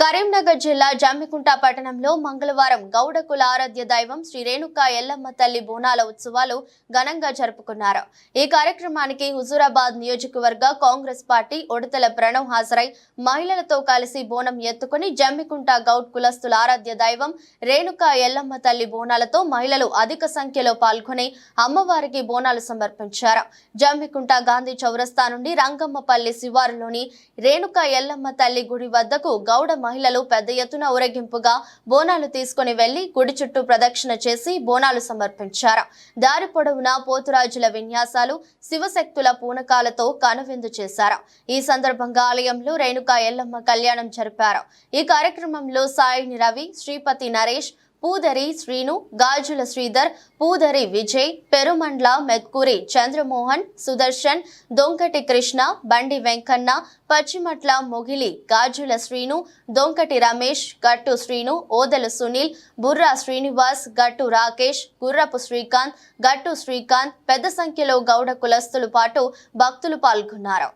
కరీంనగర్ జిల్లా జమ్మికుంట పట్టణంలో మంగళవారం గౌడ కుల ఆరాధ్య దైవం శ్రీ రేణుకా ఎల్లమ్మ తల్లి బోనాల ఉత్సవాలు ఘనంగా జరుపుకున్నారు. ఈ కార్యక్రమానికి హుజూరాబాద్ నియోజకవర్గ కాంగ్రెస్ పార్టీ ఉడతల ప్రణవ్ హాజరై మహిళలతో కలిసి బోనం ఎత్తుకుని జమ్మికుంట గౌడ్ కులస్తుల ఆరాధ్య దైవం రేణుక ఎల్లమ్మ తల్లి బోనాలతో మహిళలు అధిక సంఖ్యలో పాల్గొని అమ్మవారికి బోనాలు సమర్పించారు. జమ్మికుంట గాంధీ చౌరస్తా నుండి రంగమ్మపల్లి శివారులోని రేణుక ఎల్లమ్మ తల్లి గుడి వద్దకు గౌడ మహిళలు పెద్ద ఎత్తున ఊరేగింపుగా బోనాలు తీసుకుని వెళ్ళి గుడి చుట్టూ ప్రదక్షిణ చేసి బోనాలు సమర్పించారు. దారి పొడవునా పోతురాజుల విన్యాసాలు శివశక్తుల పూనకాలతో కనువిందు చేశారు. ఈ సందర్భంగా ఆలయంలో రేణుకా ఎల్లమ్మ కళ్యాణం జరిపారు. ఈ కార్యక్రమంలో సాయిని రవి శ్రీపతి నరేష్ పూదరి శ్రీను గాజుల శ్రీధర్ పూదరి విజయ్ పెరుమండ్ల మెత్కూరి చంద్రమోహన్ సుదర్శన్ దొంకటి కృష్ణ బండి వెంకన్న పచ్చిమట్ల మొగిలి గాజుల శ్రీను దొంకటి రమేష్ గట్టు శ్రీను ఓదెల సునీల్ బుర్రా శ్రీనివాస్ గట్టు రాకేష్ గుర్రపు శ్రీకాంత్ గట్టు శ్రీకాంత్ పెద్ద సంఖ్యలో గౌడ కులస్తులు పాటు భక్తులు పాల్గొన్నారు.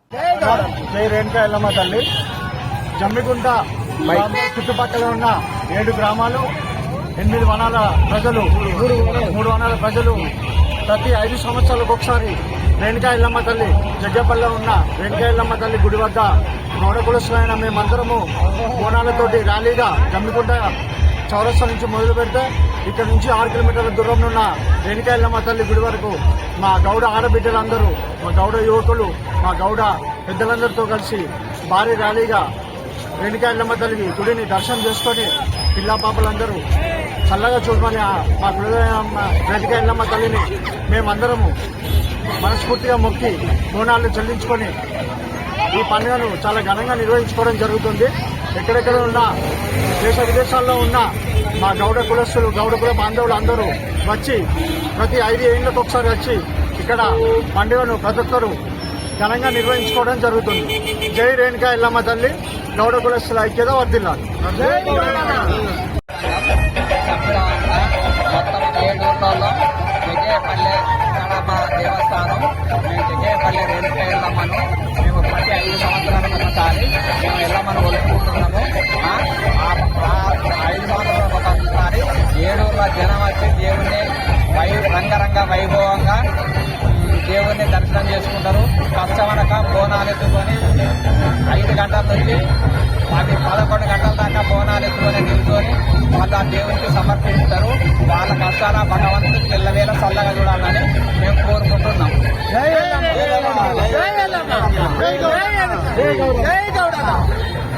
జై రేణుకా ఎల్లమ్మ తల్లి జమ్మిగుంట చుట్టుపక్కల ఉన్న ఏడు గ్రామాలు ఎనిమిది వనాల ప్రజలు మూడు మూడు వనాల ప్రజలు ప్రతి ఐదు సంవత్సరాలకు ఒకసారి రేణుకా తల్లి జగ్గపల్లిలో ఉన్న రేణుకా తల్లి గుడి వద్ద గౌడకులస్తులైన మేమందరము బోనాలతోటి ర్యాలీగా గమ్మికుంట చౌరస్తా నుంచి మొదలు పెడితే ఇక్కడ నుంచి ఆరు కిలోమీటర్ల దూరంలో ఉన్న రేణుకా తల్లి గుడి వరకు మా గౌడ ఆడబిడ్డలందరూ మా గౌడ యువకులు మా గౌడ పెద్దలందరితో కలిసి భారీ ర్యాలీగా రేణుకా ఎల్లమ్మ తల్లి గుడిని దర్శనం చేసుకొని పిల్ల పాపలందరూ చల్లగా చూడమని మా కులదైన రేణుకా ఎల్లమ్మ తల్లిని మేమందరము మనస్ఫూర్తిగా మొక్కి బోనాలు చెల్లించుకొని ఈ పండుగను చాలా ఘనంగా నిర్వహించుకోవడం జరుగుతుంది. ఎక్కడెక్కడ ఉన్న దేశ విదేశాల్లో ఉన్న మా గౌడ కులస్తులు గౌడ కుల బాంధవులు అందరూ వచ్చి ప్రతి ఐదు ఏళ్ళకు ఒకసారి వచ్చి ఇక్కడ పండుగను ప్రతి ఒక్కరూ ఘనంగా నిర్వహించుకోవడం జరుగుతుంది. జై రేణుకా ఎల్లమ్మ తల్లి. గౌడ కులస్తుల ఐక్యత వర్దిల్లాలి మొత్తం ఏడు ఊర్లలో విజయపల్లె ఇక్కడ దేవస్థానం మేము విజయపల్లె రేణుక ఎల్లమ్మను మేము ప్రతి ఐదు సంవత్సరాలకు ఒకసారి మేము ఎల్లమ్మను కొలుపుకుంటున్నాము ఆ, ఆ, ఆ ఐదు సంవత్సరాలకు ఒకసారి ఏడూరులో జనం వచ్చి దేవుణ్ణి వై రంగరంగ వైభవంగా దేవుణ్ణి దర్శనం చేసుకుంటారు కష్టమనక బోనాలు ఎత్తుకొని గంటల నుంచి పది పదకొండు గంటల దాకా బోనాలు ఎత్తుకొని నిల్చొని వాళ్ళ దేవునికి సమర్పిస్తారు. వాళ్ళ కష్టాల భగవంతుడు తెల్లవేళ చల్లగా చూడాలని మేము కోరుకుంటున్నాం. జై. జై